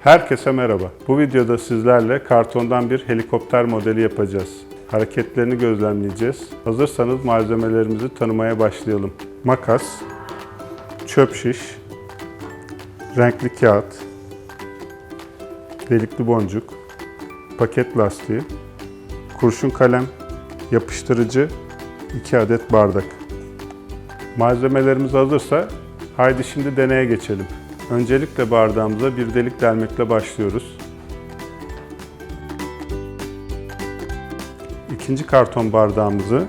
Herkese merhaba. Bu videoda sizlerle kartondan bir helikopter modeli yapacağız. Hareketlerini gözlemleyeceğiz. Hazırsanız malzemelerimizi tanımaya başlayalım. Makas, çöp şiş, renkli kağıt, delikli boncuk, paket lastiği, kurşun kalem, yapıştırıcı, 2 adet bardak. Malzemelerimiz hazırsa haydi şimdi deneye geçelim. Öncelikle bardağımıza bir delik delmekle başlıyoruz. İkinci karton bardağımızı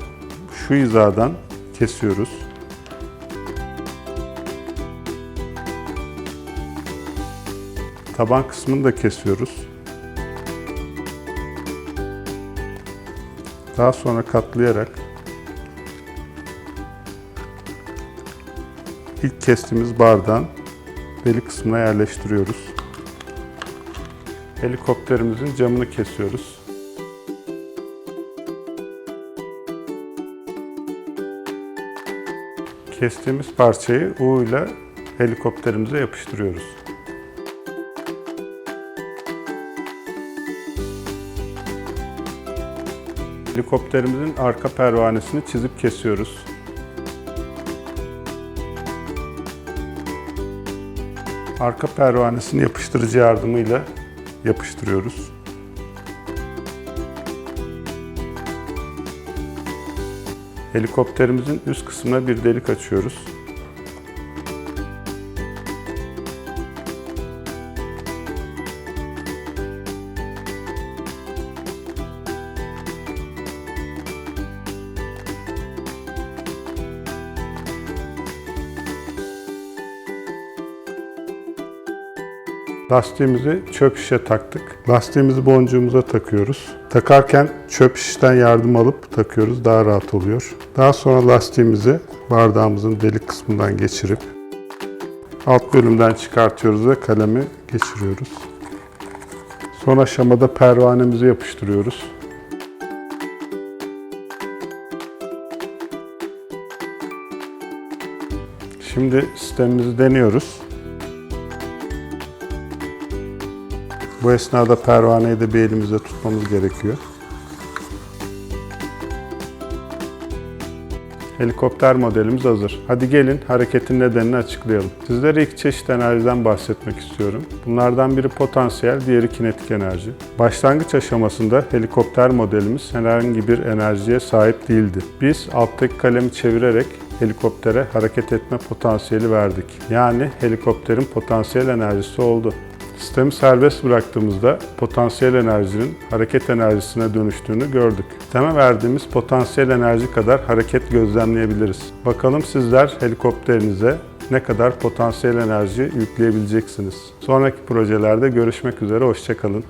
şu hizadan kesiyoruz. Taban kısmını da kesiyoruz. Daha sonra katlayarak ilk kestiğimiz bardağın deli kısmına yerleştiriyoruz. Helikopterimizin camını kesiyoruz. Kestiğimiz parçayı U ile helikopterimize yapıştırıyoruz. Helikopterimizin arka pervanesini çizip kesiyoruz. Arka pervanesini yapıştırıcı yardımıyla yapıştırıyoruz. Helikopterimizin üst kısmına bir delik açıyoruz. Lastiğimizi çöp şişe taktık. Lastiğimizi boncuğumuza takıyoruz. Takarken çöp şişten yardım alıp takıyoruz. Daha rahat oluyor. Daha sonra lastiğimizi bardağımızın delik kısmından geçirip alt bölümden çıkartıyoruz ve kalemi geçiriyoruz. Son aşamada pervanemizi yapıştırıyoruz. Şimdi sistemimizi deniyoruz. Bu esnada pervaneyi de bir elimizde tutmamız gerekiyor. Helikopter modelimiz hazır. Hadi gelin hareketin nedenini açıklayalım. Sizlere iki çeşit enerjiden bahsetmek istiyorum. Bunlardan biri potansiyel, diğeri kinetik enerji. Başlangıç aşamasında helikopter modelimiz herhangi bir enerjiye sahip değildi. Biz alttaki kalemi çevirerek helikoptere hareket etme potansiyeli verdik. Yani helikopterin potansiyel enerjisi oldu. Sistemi serbest bıraktığımızda potansiyel enerjinin hareket enerjisine dönüştüğünü gördük. Sisteme verdiğimiz potansiyel enerji kadar hareket gözlemleyebiliriz. Bakalım sizler helikopterinize ne kadar potansiyel enerji yükleyebileceksiniz. Sonraki projelerde görüşmek üzere, hoşçakalın.